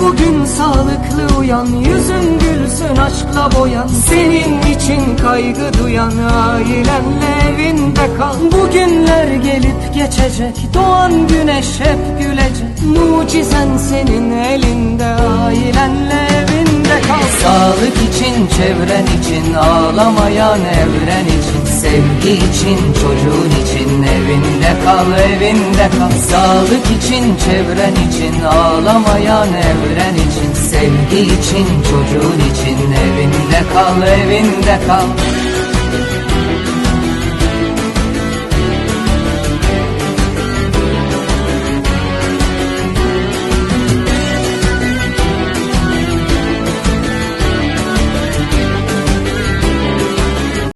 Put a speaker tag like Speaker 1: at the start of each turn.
Speaker 1: Bugün sağlıklı uyan Yüzün gülsün aşkla boyan. Senin için kaygı duyan Ailenle evinde kal. Bugünler gelip geçecek Doğan güneş hep gülecek. Mucizen senin elinde Ailenle evinde kal. Sağlık için çevren için Ağlamayan evren için Sevgi için çocuğun için Evinde kal evinde kal. Sağlık için çevren için Ağlamayan evren için. Sevgi için çocuğun için. Evinde kal evinde kal